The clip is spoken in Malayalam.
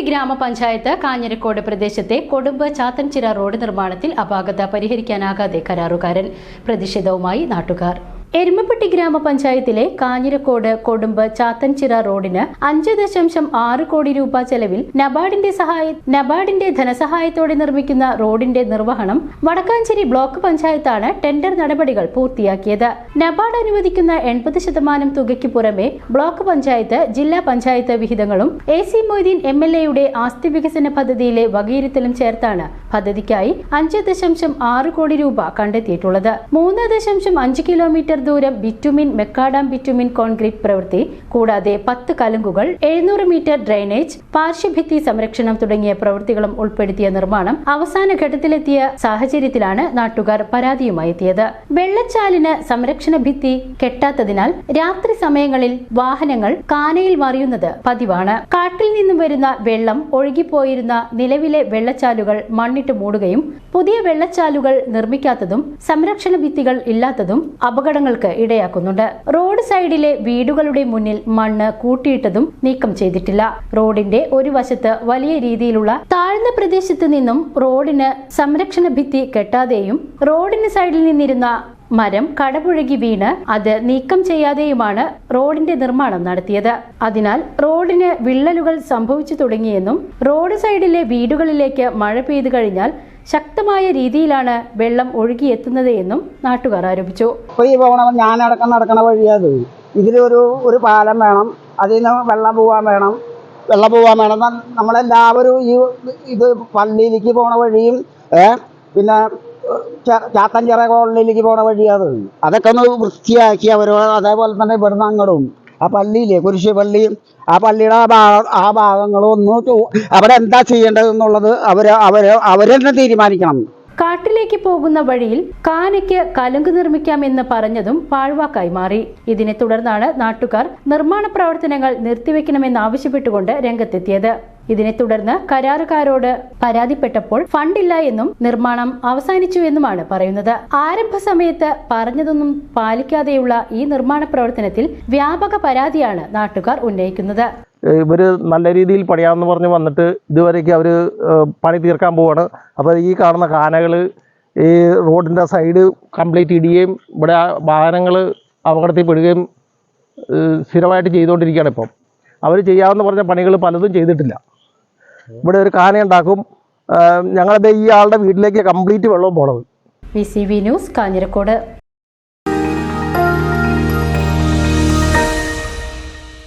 Erumapetty ഗ്രാമപഞ്ചായത്ത് കാഞ്ഞിരക്കോട് പ്രദേശത്തെ കൊടുമ്പ് ചാത്തൻചിറ റോഡ് നിർമ്മാണത്തിൽ അപാകത പരിഹരിക്കാനാകാതെ കരാറുകാരൻ പ്രതിഷേധവുമായി നാട്ടുകാർ. എരുമപ്പെട്ടി ഗ്രാമപഞ്ചായത്തിലെ കാഞ്ഞിരക്കോട് കൊടുമ്പ് ചാത്തൻചിറ റോഡിന് അഞ്ച് ദശാംശം ആറ് കോടി രൂപ ചെലവിൽ നബാർഡിന്റെ സഹായ നബാർഡിന്റെ ധനസഹായത്തോടെ നിർമ്മിക്കുന്ന റോഡിന്റെ നിർവഹണം വടക്കാഞ്ചേരി ബ്ലോക്ക് പഞ്ചായത്താണ് ടെൻഡർ നടപടികൾ പൂർത്തിയാക്കിയത്. നബാർഡ് അനുവദിക്കുന്ന എൺപത് ശതമാനം തുകയ്ക്ക് പുറമെ ബ്ലോക്ക് പഞ്ചായത്ത് ജില്ലാ panchayat വിഹിതങ്ങളും A C Moideen M L എയുടെ ആസ്തി വികസന പദ്ധതിയിലെ വകയിരുത്തലും ചേർത്താണ് പദ്ധതിക്കായി അഞ്ച് ദശാംശം ആറ് കോടി രൂപ കണ്ടെത്തിയിട്ടുള്ളത്. മൂന്ന് ദശാംശം അഞ്ച് കിലോമീറ്റർ ദൂരം ബിറ്റുമിൻ മെക്കാഡാം ബിറ്റുമിൻ കോൺക്രീറ്റ് പ്രവൃത്തി കൂടാതെ പത്ത് കലുങ്കുകൾ എഴുന്നൂറ് മീറ്റർ ഡ്രൈനേജ് പാർശ്വഭിത്തി സംരക്ഷണം തുടങ്ങിയ പ്രവൃത്തികളും ഉൾപ്പെടുത്തിയ നിർമ്മാണം അവസാന ഘട്ടത്തിലെത്തിയ സാഹചര്യത്തിലാണ് നാട്ടുകാർ പരാതിയുമായി എത്തിയത്. വെള്ളച്ചാലിന് സംരക്ഷണ ഭിത്തി കെട്ടാത്തതിനാൽ രാത്രി സമയങ്ങളിൽ വാഹനങ്ങൾ കാനയിൽ മറിയുന്നത് പതിവാണ്. കാട്ടിൽ നിന്നും വരുന്ന വെള്ളം ഒഴുകിപ്പോയിരുന്ന നിലവിലെ വെള്ളച്ചാലുകൾ മണ്ണിട്ട് മൂടുകയും പുതിയ വെള്ളച്ചാലുകൾ നിർമ്മിക്കാത്തതും സംരക്ഷണ ഭിത്തികൾ ഇല്ലാത്തതും അപകടങ്ങൾക്ക് ഇടയാക്കുന്നുണ്ട്. റോഡ് സൈഡിലെ വീടുകളുടെ മുന്നിൽ മണ്ണ് കൂട്ടിയിട്ടതും നീക്കം ചെയ്തിട്ടില്ല. റോഡിന്റെ ഒരു വശത്ത് വലിയ രീതിയിലുള്ള താഴ്ന്ന പ്രദേശത്ത് നിന്നും റോഡിന് സംരക്ഷണ ഭിത്തി കെട്ടാതെയും റോഡിന് സൈഡിൽ നിന്നിരുന്ന മരം കടപുഴകി വീണ് അത് നീക്കം ചെയ്യാതെയുമാണ് റോഡിന്റെ നിർമ്മാണം നടത്തിയത്. അതിനാൽ റോഡിന് വിള്ളലുകൾ സംഭവിച്ചു തുടങ്ങിയെന്നും റോഡ് സൈഡിലെ വീടുകളിലേക്ക് മഴ പെയ്തു കഴിഞ്ഞാൽ ശക്തമായ രീതിയിലാണ് വെള്ളം ഒഴുകിയെത്തുന്നത് എന്നും നാട്ടുകാർ ആരോപിച്ചു. ഞാനടക്കം നടക്കണ വഴിയത് ഇതിലൊരു ഒരു പാലം വേണം അതിൽ നിന്ന് വെള്ളം പോവാൻ വേണം. വെള്ളം പോവാൻ വേണം. നമ്മളെല്ലാവരും ഈ ഇത് പള്ളിയിലേക്ക് പോണ വഴിയും പിന്നെ ചാത്തൻചിറ കോളനിയിലേക്ക് പോണ വഴിയത് അതൊക്കെ ഒന്ന് വൃത്തിയാക്കി അവർ അതേപോലെ തന്നെ ഇവിടുന്ന് അങ്ങോട്ടും ആ പള്ളിയില്ലേ കുരിശ് പള്ളി ആ പള്ളിയുടെ ആ ഭാഗ ആ ഭാഗങ്ങളും ഒന്ന് ചോ- അവിടെ എന്താ ചെയ്യേണ്ടതെന്നുള്ളത് അവർ അവർ തന്നെ തീരുമാനിക്കണം. കാട്ടിലേക്ക് പോകുന്ന വഴിയിൽ കാനയ്ക്ക് കലുങ്ക് നിർമ്മിക്കാമെന്ന് പറഞ്ഞതും പാഴ്വാക്കായി മാറി. ഇതിനെ തുടർന്നാണ് നാട്ടുകാർ നിർമ്മാണ പ്രവർത്തനങ്ങൾ നിർത്തിവെക്കണമെന്നാവശ്യപ്പെട്ടുകൊണ്ട് രംഗത്തെത്തിയത്. ഇതിനെ തുടർന്ന് കരാറുകാരോട് പരാതിപ്പെട്ടപ്പോൾ ഫണ്ടില്ല എന്നും നിർമ്മാണം അവസാനിച്ചു എന്നുമാണ് പറയുന്നത്. ആരംഭ സമയത്ത് പറഞ്ഞതൊന്നും പാലിക്കാതെയുള്ള ഈ നിർമ്മാണ പ്രവർത്തനത്തിൽ വ്യാപക പരാതിയാണ് നാട്ടുകാർ ഉന്നയിക്കുന്നത്. ഇവർ നല്ല രീതിയിൽ പണിയാമെന്ന് പറഞ്ഞ് വന്നിട്ട് ഇതുവരേക്ക് അവർ പണി തീർക്കാൻ പോവാണ്. അപ്പോൾ ഈ കാണുന്ന കാനകൾ ഈ റോഡിന്റെ സൈഡ് കംപ്ലീറ്റ് ഇടുകയും ഇവിടെ വാഹനങ്ങൾ അപകടത്തിൽ പെടുകയും സ്ഥിരമായിട്ട് ചെയ്തുകൊണ്ടിരിക്കുകയാണ് ഇപ്പം. അവർ ചെയ്യാമെന്ന് പറഞ്ഞ പണികൾ പലതും ചെയ്തിട്ടില്ല. ഇവിടെ ഒരു കാന ഉണ്ടാക്കും. ഞങ്ങളുടെ ഈ ആളുടെ വീട്ടിലേക്ക് കംപ്ലീറ്റ് വെള്ളവും പോണത്. V C V news Kanjirakode.